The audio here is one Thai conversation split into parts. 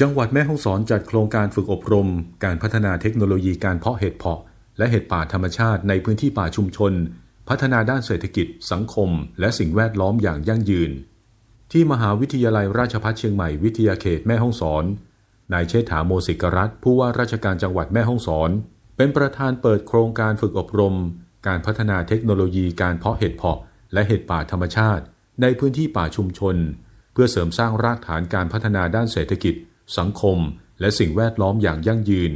จังหวัดแม่ฮ่องสอนจัดโครงการฝึกอบรม การพัฒนาเทคโนโลยีการเพาะเห็ดเพาะ และเห็ดป่าธรรมชาติในพื้นที่ป่าชุมชน พัฒนาด้านเศรษฐกิจ สังคม และสิ่งแวดล้อมอย่างยั่งยืน ที่มหาวิทยาลัยราชภัฏเชียงใหม่วิทยาเขตแม่ฮ่องสอนนายเชษฐาโมสิกรัตผู้ว่าราชการจังหวัดแม่ฮ่องสอน เป็นประธานเปิดโครงการฝึกอบรม การพัฒนาเทคโนโลยีการเพาะเห็ดเพาะ และเห็ดป่าธรรมชาติ ในพื้นที่ป่าชุมชน เพื่อเสริมสร้างรากฐานการพัฒนาด้านเศรษฐกิจ สังคม และสิ่งแวดล้อมอย่างยั่งยืน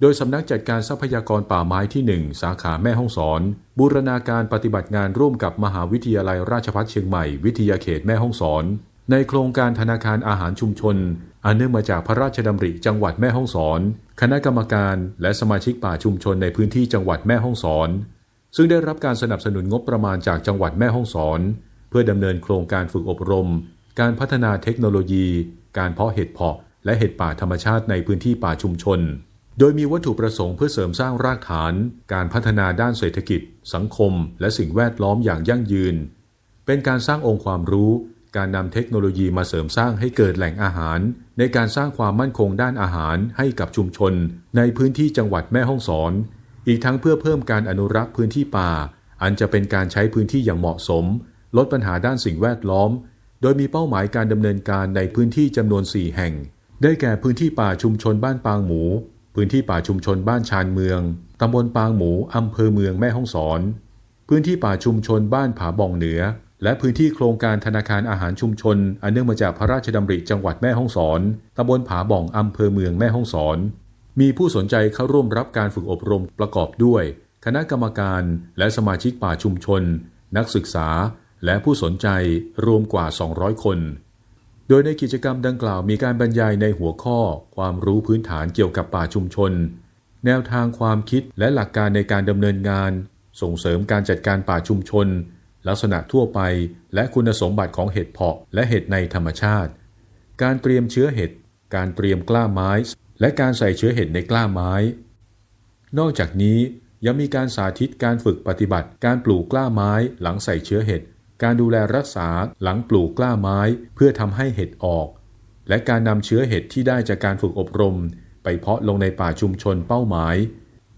โดยสำนักจัดการทรัพยากรป่าไม้ที่ 1 สาขาแม่ฮ่องสอน บูรณาการปฏิบัติงานร่วมกับมหาวิทยาลัยราชภัฏเชียงใหม่ วิทยาเขตแม่ฮ่องสอน ในโครงการธนาคารอาหารชุมชน อันเนื่องมาจากพระราชดำริจังหวัดแม่ฮ่องสอน คณะกรรมการและสมาชิกป่าชุมชนในพื้นที่จังหวัดแม่ฮ่องสอน ซึ่งได้รับการสนับสนุนงบประมาณจากจังหวัดแม่ฮ่องสอน เพื่อดำเนินโครงการฝึกอบรม การพัฒนาเทคโนโลยี การเพาะเห็ดเพาะ และเห็ดป่าธรรมชาติในพื้นที่ป่าชุมชน โดยมีวัตถุประสงค์เพื่อเสริมสร้างรากฐาน การพัฒนาด้านเศรษฐกิจ สังคม และสิ่งแวดล้อมอย่างยั่งยืน เป็นการสร้างองค์ความรู้ การนำเทคโนโลยีมาเสริมสร้างให้เกิดแหล่งอาหาร ในการสร้างความมั่นคงด้านอาหารให้กับชุมชน ในพื้นที่จังหวัดแม่ฮ่องสอน อีกทั้งเพื่อเพิ่มการอนุรักษ์พื้นที่ป่า อันจะเป็นการใช้พื้นที่อย่างเหมาะสม ลดปัญหาด้านสิ่งแวดล้อม โดยมีเป้าหมายการดำเนินการในพื้นที่จำนวน 4 แห่ง ได้แก่พื้นที่ป่าชุมชนบ้านปางหมู พื้นที่ป่าชุมชนบ้านชานเมืองตำบลปางหมูอำเภอเมืองแม่ฮ่องสอน พื้นที่ป่าชุมชนบ้านผาบ่องเหนือ และพื้นที่โครงการธนาคารอาหารชุมชน อันเนื่องมาจากพระราชดำริจังหวัดแม่ฮ่องสอนตำบลผาบ่องอำเภอเมืองแม่ฮ่องสอน มีผู้สนใจเข้าร่วมรับการฝึกอบรมประกอบด้วย คณะกรรมการและสมาชิกป่าชุมชน นักศึกษา และผู้สนใจรวมกว่า 200 คน โดยในกิจกรรมดังกล่าวมีการบรรยายในหัวข้อ ความรู้พื้นฐานเกี่ยวกับป่าชุมชน แนวทางความคิดและหลักการในการดำเนินงาน ส่งเสริมการจัดการป่าชุมชน ลักษณะทั่วไป และคุณสมบัติของเห็ดเพาะและเห็ดในธรรมชาติ การเตรียมเชื้อเห็ด การเตรียมกล้าไม้ และการใส่เชื้อเห็ดในกล้าไม้ นอกจากนี้ยังมีการสาธิตการฝึกปฏิบัติ การปลูกกล้าไม้หลังใส่เชื้อเห็ด การดูแลรักษาหลังปลูกกล้าไม้เพื่อทำให้เห็ดออก และการนำเชื้อเห็ดที่ได้จากการฝึกอบรม ไปเพาะลงในป่าชุมชนเป้าหมาย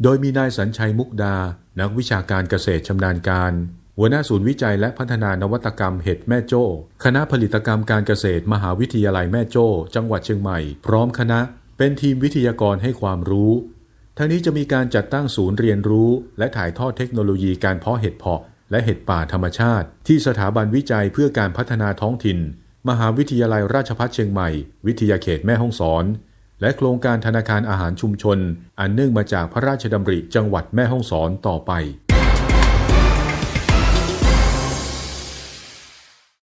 โดยมีนายสัญชัยมุกดา นักวิชาการเกษตรชำนาญการ หัวหน้าศูนย์วิจัยและพัฒนานวัตกรรมเห็ดแม่โจ้ คณะผลิตกรรมการเกษตรมหาวิทยาลัยแม่โจ้ จังหวัดเชียงใหม่ พร้อมคณะ เป็นทีมวิทยากรให้ความรู้ทั้งนี้จะมีการจัดตั้งศูนย์เรียนรู้ และถ่ายทอดเทคโนโลยีการเพาะเห็ดเพาะ และเห็ดป่าธรรมชาติ ที่สถาบันวิจัยเพื่อการพัฒนาท้องถิ่น มหาวิทยาลัยราชภัฏเชียงใหม่ วิทยาเขตแม่ฮ่องสอน และโครงการธนาคารอาหารชุมชน อันเนื่องมาจากพระราชดำริจังหวัดแม่ฮ่องสอนต่อไป